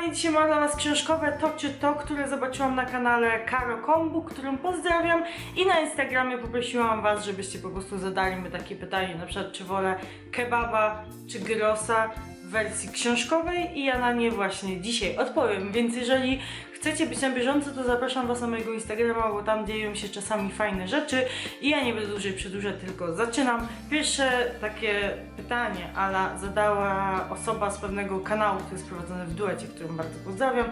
kochani, dzisiaj mam dla Was książkowe to czy to, które zobaczyłam na kanale Karo Kombu, którym pozdrawiam. I na Instagramie poprosiłam Was, żebyście po prostu zadali mi takie pytanie, na przykład czy wolę kebaba czy gyrosa wersji książkowej i ja na nie właśnie dzisiaj odpowiem, więc jeżeli chcecie być na bieżąco, to zapraszam Was na mojego Instagrama, bo tam dzieją się czasami fajne rzeczy i ja nie będę dłużej przedłużać, tylko zaczynam. Pierwsze takie pytanie, Ala zadała osoba z pewnego kanału, który jest prowadzony w duecie, którym bardzo pozdrawiam.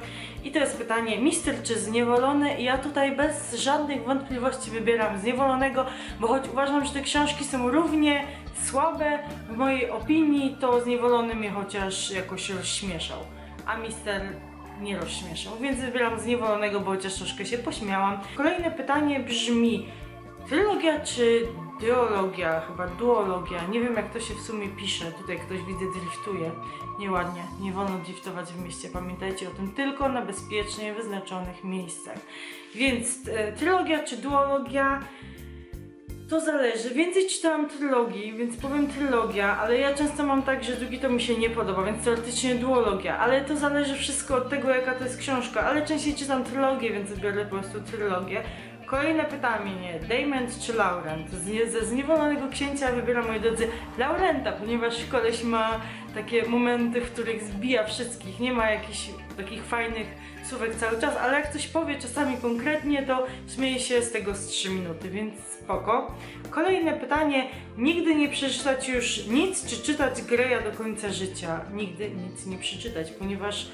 I to jest pytanie, mister czy zniewolony? I ja tutaj bez żadnych wątpliwości wybieram zniewolonego, bo choć uważam, że te książki są równie słabe, w mojej opinii, to zniewolony mnie chociaż jakoś rozśmieszał. A mister nie rozśmieszał, więc wybieram zniewolonego, bo chociaż troszkę się pośmiałam. Kolejne pytanie brzmi, trylogia czy duologia? Chyba duologia. Nie wiem jak to się w sumie pisze. Tutaj ktoś widzę driftuje. Nieładnie. Nie wolno driftować w mieście. Pamiętajcie o tym tylko na bezpiecznie wyznaczonych miejscach. Więc e, trylogia czy duologia? To zależy. Więcej czytałam trylogii, więc powiem trylogia, ale ja często mam tak, że drugi to mi się nie podoba, więc teoretycznie duologia. Ale to zależy wszystko od tego, jaka to jest książka. Ale częściej czytam trylogię, więc wybiorę po prostu trylogię. Kolejne pytanie, Dament czy Laurent? Z ze zniewolonego księcia wybieram, moi drodzy, Laurenta, ponieważ koleś ma takie momenty, w których zbija wszystkich. Nie ma jakichś takich fajnych słówek cały czas, ale jak coś powie czasami konkretnie, to śmieje się z tego z 3 minuty, więc spoko. Kolejne pytanie, nigdy nie przeczytać już nic, czy czytać Greya do końca życia? Nigdy nic nie przeczytać, ponieważ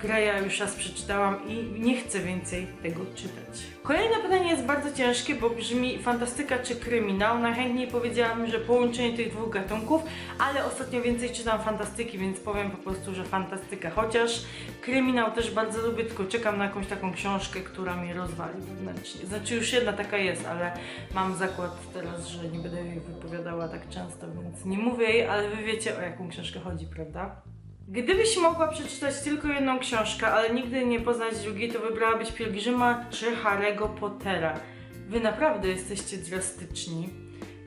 Greya już raz przeczytałam i nie chcę więcej tego czytać. Kolejne pytanie jest bardzo ciężkie, bo brzmi fantastyka czy kryminał. Najchętniej powiedziałam, że połączenie tych dwóch gatunków, ale ostatnio więcej czytam fantastyki, więc powiem po prostu, że fantastyka. Chociaż kryminał też bardzo lubię, tylko czekam na jakąś taką książkę, która mnie rozwali wewnętrznie. Znaczy już jedna taka jest, ale mam zakład teraz, że nie będę jej wypowiadała tak często, więc nie mówię jej, ale wy wiecie o jaką książkę chodzi, prawda? Gdybyś mogła przeczytać tylko jedną książkę, ale nigdy nie poznać drugiej, to wybrałabyś Pielgrzyma czy Harry'ego Pottera. Wy naprawdę jesteście drastyczni,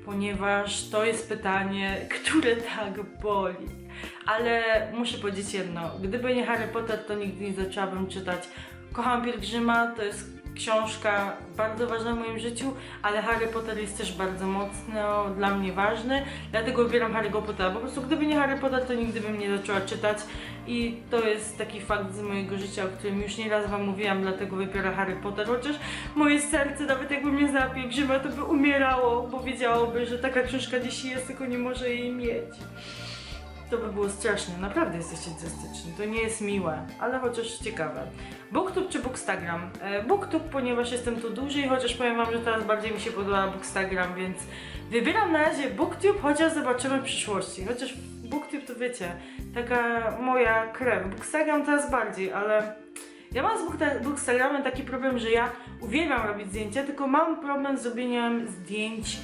ponieważ to jest pytanie, które tak boli. Ale muszę powiedzieć jedno, gdyby nie Harry Potter, to nigdy nie zaczęłabym czytać. Kocham Pielgrzyma, to jest książka bardzo ważna w moim życiu, ale Harry Potter jest też bardzo mocno dla mnie ważny, dlatego wybieram Harry'ego Pottera. Po prostu gdyby nie Harry Potter, to nigdy bym nie zaczęła czytać i to jest taki fakt z mojego życia, o którym już nieraz wam mówiłam, dlatego wybiorę Harry Potter, chociaż moje serce, nawet jakby mnie znała pielgrzyma, to by umierało, bo wiedziałoby, że taka książka gdzieś jest, tylko nie może jej mieć. To by było straszne, naprawdę jesteście drastyczni, to nie jest miłe, ale chociaż ciekawe. Booktube czy Bookstagram? E, Booktube, ponieważ jestem tu dłużej, chociaż powiem wam, że teraz bardziej mi się podoba Bookstagram, więc wybieram na razie Booktube, chociaż zobaczymy w przyszłości. Chociaż Booktube to wiecie, taka moja krew. Bookstagram teraz bardziej, ale ja mam z Bookstagramem taki problem, że ja uwielbiam robić zdjęcia, tylko mam problem z robieniem zdjęć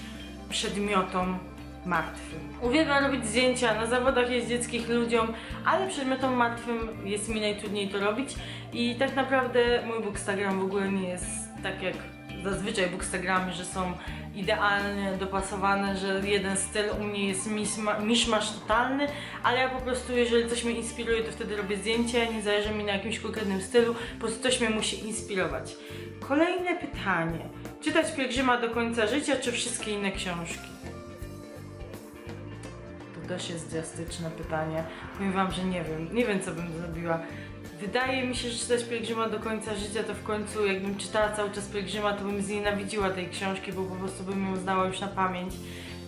przedmiotom martwym. Uwielbiam robić zdjęcia na zawodach jeździeckich ludziom, ale przedmiotom martwym jest mi najtrudniej to robić i tak naprawdę mój Bookstagram w ogóle nie jest tak jak zazwyczaj Bookstagramy, że są idealnie dopasowane, że jeden styl u mnie jest miszmasz totalny, ale ja po prostu jeżeli coś mnie inspiruje, to wtedy robię zdjęcie, nie zależy mi na jakimś konkretnym stylu, po prostu coś mnie musi inspirować. Kolejne pytanie. Czytać Pielgrzyma do końca życia, czy wszystkie inne książki? Też jest drastyczne pytanie. Powiem wam, że nie wiem. Nie wiem, co bym zrobiła. Wydaje mi się, że czytać Pielgrzyma do końca życia, to w końcu jakbym czytała cały czas Pielgrzyma, to bym znienawidziła tej książki, bo po prostu bym ją znała już na pamięć.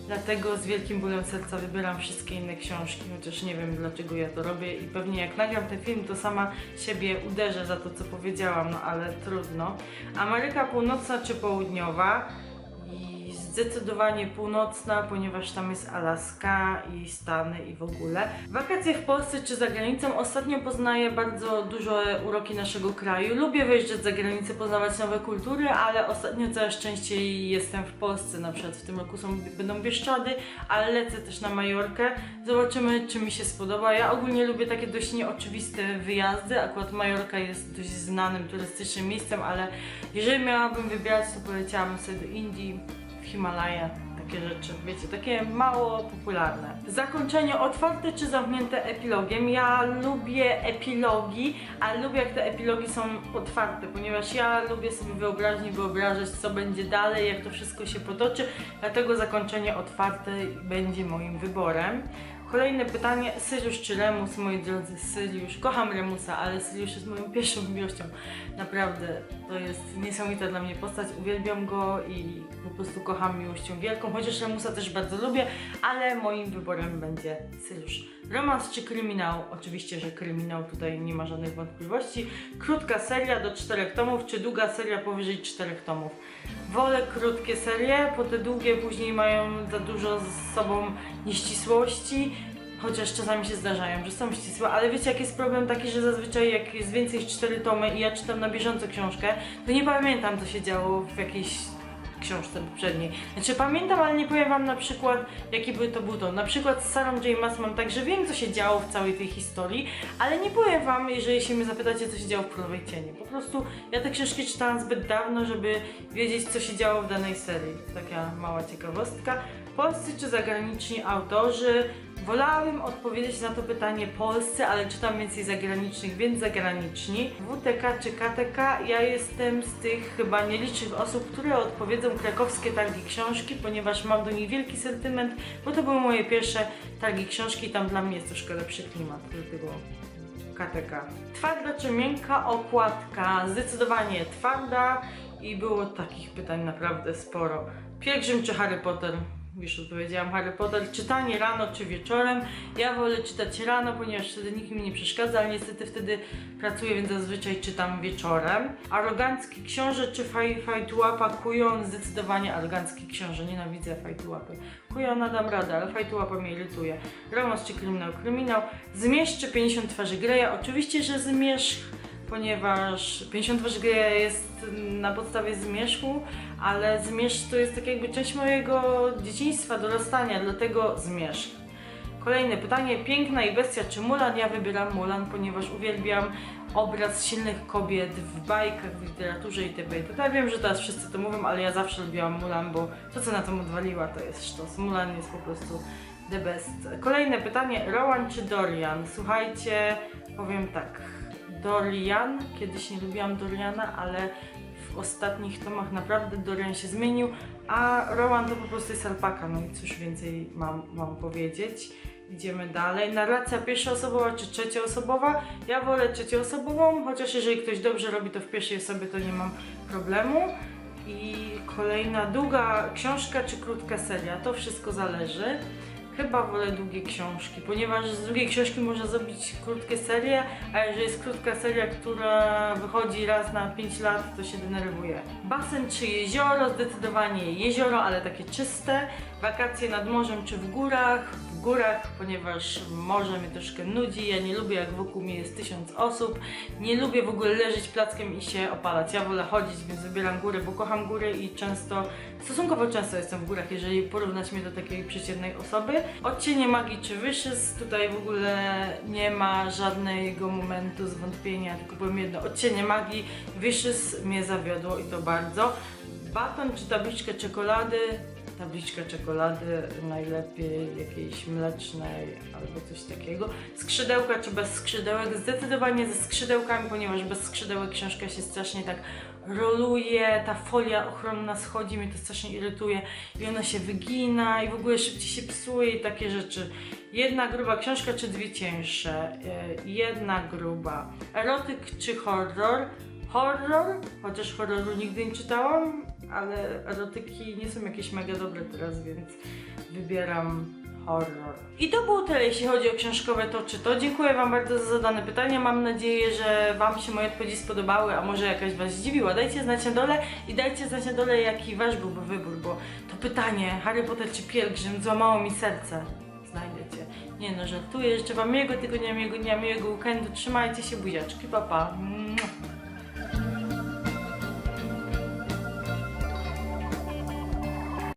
Dlatego z wielkim bólem serca wybieram wszystkie inne książki, chociaż nie wiem dlaczego ja to robię i pewnie jak nagram ten film, to sama siebie uderzę za to, co powiedziałam, no ale trudno. Ameryka Północna czy Południowa? Zdecydowanie północna, ponieważ tam jest Alaska i Stany i w ogóle. Wakacje w Polsce czy za granicą? Ostatnio poznaję bardzo dużo uroki naszego kraju. Lubię wyjeżdżać za granicę, poznawać nowe kultury, ale ostatnio coraz częściej jestem w Polsce. Na przykład w tym roku są, będą Bieszczady, ale lecę też na Majorkę. Zobaczymy, czy mi się spodoba. Ja ogólnie lubię takie dość nieoczywiste wyjazdy. Akurat Majorka jest dość znanym turystycznym miejscem, ale jeżeli miałabym wybierać, to poleciałabym sobie do Indii, w Himalaje, takie rzeczy, wiecie, takie mało popularne. Zakończenie otwarte czy zamknięte epilogiem? Ja lubię epilogi, ale lubię jak te epilogi są otwarte, ponieważ ja lubię sobie wyobraźni wyobrażać, co będzie dalej, jak to wszystko się potoczy, dlatego zakończenie otwarte będzie moim wyborem. Kolejne pytanie, Syriusz czy Remus? Moi drodzy, Syriusz. Kocham Remusa, ale Syriusz jest moją pierwszą miłością. Naprawdę, to jest niesamowita dla mnie postać. Uwielbiam go i po prostu kocham miłością wielką. Chociaż Remusa też bardzo lubię, ale moim wyborem będzie Syriusz. Romans czy kryminał? Oczywiście, że kryminał, tutaj nie ma żadnych wątpliwości. Krótka seria do czterech tomów, czy długa seria powyżej czterech tomów? Wolę krótkie serie, bo te długie później mają za dużo z sobą nieścisłości. Chociaż czasami się zdarzają, że są ścisłe, ale wiecie, jaki jest problem taki, że zazwyczaj jak jest więcej niż 4 tomy i ja czytam na bieżąco książkę, to nie pamiętam, co się działo w jakiejś książce poprzedniej. Znaczy pamiętam, ale nie powiem wam na przykład, jaki by to był to. Na przykład z Sarą J. Mam tak, że wiem, co się działo w całej tej historii, ale nie powiem wam, jeżeli się mnie zapytacie, co się działo w Królowej Cieni. Po prostu ja te książki czytałam zbyt dawno, żeby wiedzieć, co się działo w danej serii. Taka mała ciekawostka. Polscy czy zagraniczni autorzy? Wolałabym odpowiedzieć na to pytanie polscy, ale czytam więcej zagranicznych, więc zagraniczni. WTK czy KTK? Ja jestem z tych chyba nielicznych osób, które odpowiedzą krakowskie targi książki, ponieważ mam do nich wielki sentyment, bo to były moje pierwsze targi książki tam dla mnie jest troszkę lepszy klimat, dlatego KTK. Twarda czy miękka okładka? Zdecydowanie twarda i było takich pytań naprawdę sporo. Pielgrzym czy Harry Potter? Już odpowiedziałam Harry Potter. Czytanie rano czy wieczorem? Ja wolę czytać rano, ponieważ wtedy nikt mi nie przeszkadza, ale niestety wtedy pracuję, więc zazwyczaj czytam wieczorem. Arogancki książę czy faj, fajtułapa kujon? Zdecydowanie arogancki książę. Nienawidzę fajtułapy. Kujona dam radę, ale fajtułapa mnie irytuje. Romans czy kryminał? Kryminał. Czy 50 twarzy Greya? Oczywiście, że zmierzch ponieważ 50 twarzy Greya jest na podstawie zmierzchu, ale zmierzch to jest tak jakby część mojego dzieciństwa, dorastania, dlatego zmierzch. Kolejne pytanie, piękna i bestia czy Mulan? Ja wybieram Mulan, ponieważ uwielbiam obraz silnych kobiet w bajkach, w literaturze itp. itp. Ja wiem, że teraz wszyscy to mówią, ale ja zawsze lubiłam Mulan, bo to co na tym odwaliła to jest sztos. Mulan jest po prostu the best. Kolejne pytanie, Rowan czy Dorian? Słuchajcie, powiem tak, Dorian, kiedyś nie lubiłam Doriana, ale w ostatnich tomach naprawdę Dorian się zmienił, a Rowan to po prostu jest alpaka, no i cóż więcej mam, mam powiedzieć. Idziemy dalej. Narracja pierwszoosobowa czy trzecioosobowa? Ja wolę trzecioosobową, chociaż jeżeli ktoś dobrze robi to w pierwszej osobie, to nie mam problemu. I kolejna długa książka czy krótka seria? To wszystko zależy. Chyba wolę długie książki, ponieważ z długiej książki można zrobić krótkie serie, a jeżeli jest krótka seria, która wychodzi raz na 5 lat, to się denerwuje. Basen czy jezioro? Zdecydowanie jezioro, ale takie czyste. Wakacje nad morzem czy w górach? W górach, ponieważ morze mnie troszkę nudzi. Ja nie lubię, jak wokół mnie jest tysiąc osób. Nie lubię w ogóle leżeć plackiem i się opalać. Ja wolę chodzić, więc wybieram góry, bo kocham góry i często, stosunkowo często jestem w górach, jeżeli porównać mnie do takiej przeciętnej osoby. Odcienie magii czy wyszys? Tutaj w ogóle nie ma żadnego momentu zwątpienia, tylko powiem jedno. Odcienie magii, wyszys mnie zawiodło i to bardzo. Baton czy tabliczkę czekolady? Tabliczkę czekolady, najlepiej jakiejś mlecznej albo coś takiego. Skrzydełka czy bez skrzydełek? Zdecydowanie ze skrzydełkami, ponieważ bez skrzydełek książka się strasznie tak roluje, ta folia ochronna schodzi, mnie to strasznie irytuje i ona się wygina i w ogóle szybciej się psuje i takie rzeczy. Jedna gruba książka czy dwie cięższe? E, Jedna gruba. Erotyk czy horror? Horror, chociaż horroru nigdy nie czytałam, ale erotyki nie są jakieś mega dobre teraz, więc wybieram horror. I to było tyle, jeśli chodzi o książkowe to czy to. Dziękuję Wam bardzo za zadane pytania. Mam nadzieję, że Wam się moje odpowiedzi spodobały, a może jakaś Was zdziwiła. Dajcie znać na dole i dajcie znać na dole, jaki Wasz byłby wybór, bo to pytanie Harry Potter czy Pielgrzym złamało mi serce. Znajdziecie. Nie no, żartuję. Życzę Wam miłego tygodnia, miłego dnia, miłego weekendu. Trzymajcie się, buziaczki, pa pa.